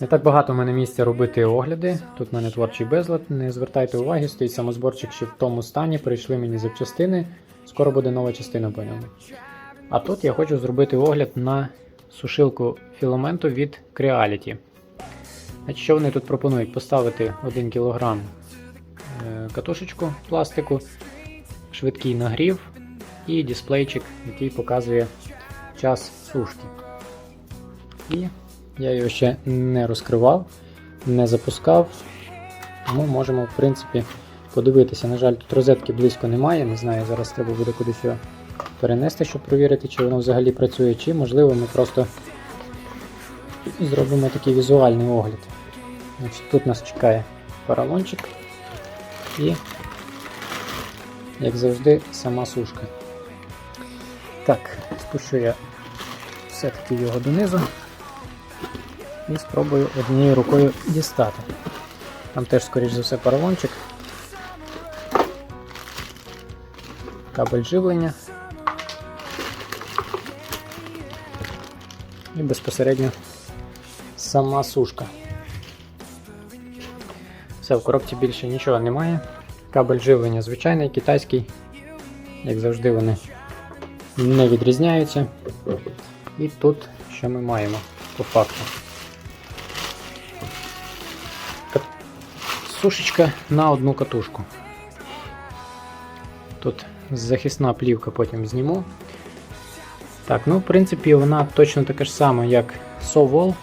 Не так багато в мене місця робити огляди. Тут в мене творчий безлад. Не звертайте уваги, стоїть самозборчик ще в тому стані. Прийшли мені запчастини. Скоро буде нова частина по ньому. А тут я хочу зробити огляд на сушилку філаменту від Creality. Значить, що вони тут пропонують? Поставити 1 кг е, катушечку пластику, швидкий нагрів і дисплейчик, який показує час сушки. І я його ще не розкривав, не запускав, тому можемо, в принципі, подивитися. На жаль, тут розетки близько немає, не знаю, зараз треба буде кудись його перенести, щоб перевірити, чи воно взагалі працює, чи можливо ми просто зробимо такий візуальний огляд. Значить, Тут нас чекає поролончик і, як завжди, сама сушка. Так, спущу я все-таки його донизу і спробую однією рукою дістати. Там теж, скоріш за все, поролончик. Кабель живлення. І безпосередньо сама сушка. Все, в коробці більше нічого немає. Кабель живлення звичайний, китайський. Як завжди, вони не відрізняються. І тут що ми маємо по факту. Сушечка на одну катушку. Тут захисна плівка потім зніму. Так, ну в принципі вона точно така ж сама, як Sovol.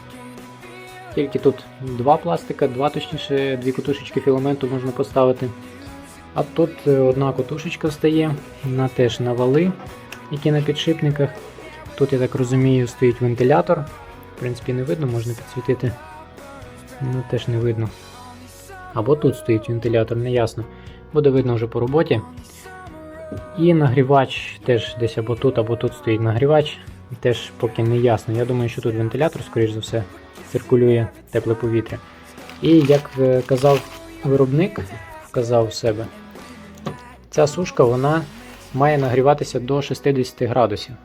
Тільки тут два пластика, два точніше, дві катушечки філаменту можна поставити. А тут е, одна катушечка стає, вона теж на вали, які на підшипниках. Тут, я так розумію, стоїть вентилятор. В принципі, не видно, можна підсвітити. Ну, теж не видно. Або тут стоїть вентилятор, не ясно. Буде видно вже по роботі. І нагрівач теж десь або тут, або тут стоїть нагрівач. Теж поки не ясно. Я думаю, що тут вентилятор, скоріш за все, циркулює тепле повітря. І як е, казав виробник, вказав в себе, ця сушка вона має нагріватися до 60 градусів.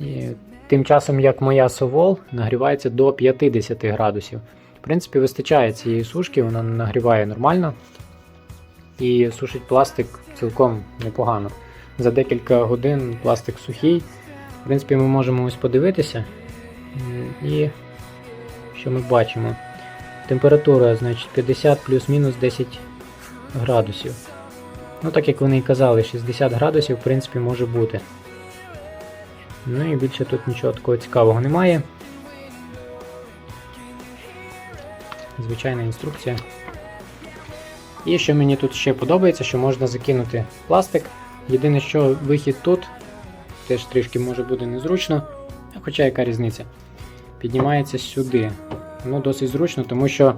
І тим часом, як моя совол нагрівається до 50 градусів. Принципі, вистачає цієї сушки, вона нагріває нормально і сушить пластик цілком непогано. За декілька годин пластик сухий. В принципі, ми можемо ось подивитися. І що ми бачимо? Температура, значить, 50 плюс-мінус 10 градусів. Ну, так як вони і казали, 60 градусів, в принципі, може бути. Ну і більше тут нічого такого цікавого немає. Звичайна інструкція. І що мені тут ще подобається, що можна закинути пластик. Єдине, що вихід тут теж трішки може бути незручно, хоча яка різниця. Піднімається сюди. Ну, досить зручно, тому що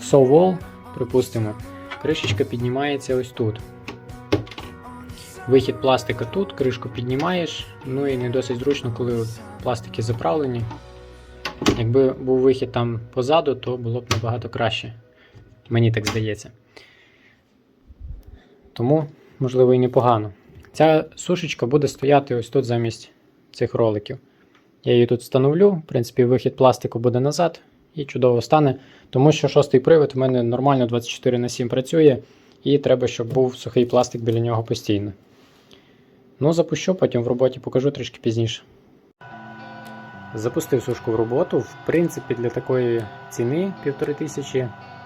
в совол, припустимо, кришечка піднімається ось тут. Вихід пластика тут, кришку піднімаєш, ну і не досить зручно, коли пластики заправлені. Якби був вихід там позаду, то було б набагато краще. Мені так здається. Тому, можливо, і непогано. Ця сушечка буде стояти ось тут замість цих роликів. Я її тут встановлю, в принципі, вихід пластику буде назад і чудово стане, тому що шостий привод в мене нормально 24 на 7 працює, і треба, щоб був сухий пластик біля нього постійно. Ну, запущу, потім в роботі покажу трішки пізніше. Запустив сушку в роботу. В принципі, для такої ціни 1500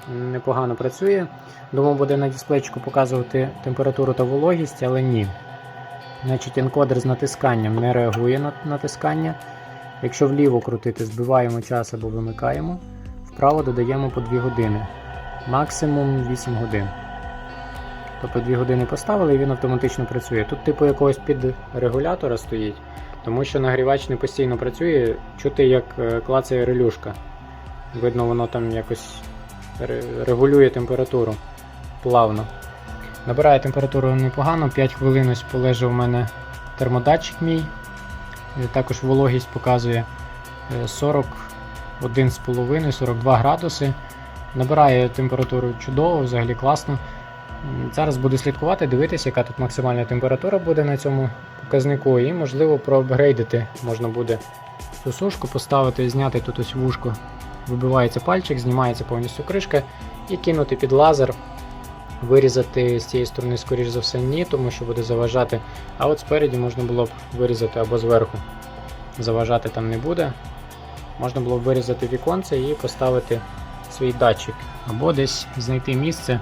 непогано працює. Думав, буде на дисплейчику показувати температуру та вологість, але ні. Значить, енкодер з натисканням не реагує на натискання. Якщо вліво крутити, збиваємо час або вимикаємо, вправо додаємо по 2 години, максимум 8 годин. Тобто 2 години поставили і він автоматично працює. Тут типу якогось підрегулятора стоїть, тому що нагрівач не постійно працює, чути як е, клацає релюшка. Видно, воно там якось регулює температуру плавно. Набирає температуру непогано, 5 хвилин ось полежав у мене термодатчик мій. Е, Також вологість показує е, 41,5-42 градуси. Набирає температуру чудово, взагалі класно. Зараз буду слідкувати, дивитися, яка тут максимальна температура буде на цьому показнику, і можливо проапгрейдити можна буде просту сушку, поставити, зняти тут ось вушку, вибивається пальчик, знімається повністю кришка і кинути під лазер. Вирізати з цієї сторони, скоріш за все, ні, тому що буде заважати. А от спереді можна було б вирізати або зверху. Заважати там не буде. Можна було б вирізати віконце і поставити свій датчик. Або десь знайти місце,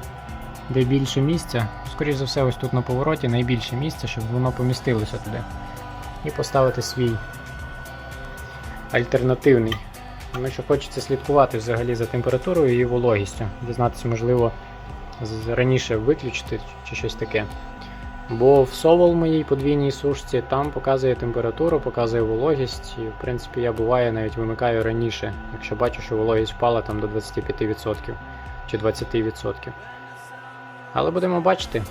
де більше місця. Скоріше за все, ось тут на повороті найбільше місця, щоб воно помістилося туди. І поставити свій альтернативний. Тому що хочеться слідкувати взагалі за температурою і вологістю. Дізнатися, можливо, раніше виключити чи щось таке. Бо в совол моїй подвійній сушці там показує температуру, показує вологість, і в принципі я буває навіть вимикаю раніше, якщо бачу, що вологість впала там до 25% чи 20%. Але будемо бачити.